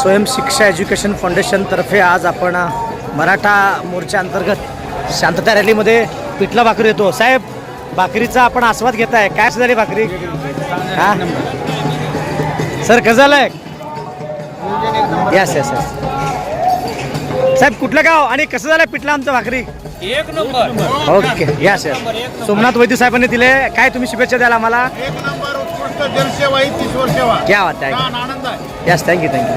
स्वयंशिक्षा education फाउंडेशनतर्फे आज आपण मराठा मोर्चा अंतर्गत शांतता रॅलीमध्ये पिठला भाकरी येतो साहेब भाकरीचा आपण आस्वाद घेताय. काय झाली भाकरी? हा? सर कसं झालंय यस यस यस साहेब कुठलं गाव? आणि कसं झालं पिठला आमचं भाकरी? एक number. Okay yes yes Somnath Vaidya साहेबांनी दिले. काय तुम्ही शुभेच्छा द्याल आम्हाला? क्या आहे. आनंद आहे. Yes thank you thank you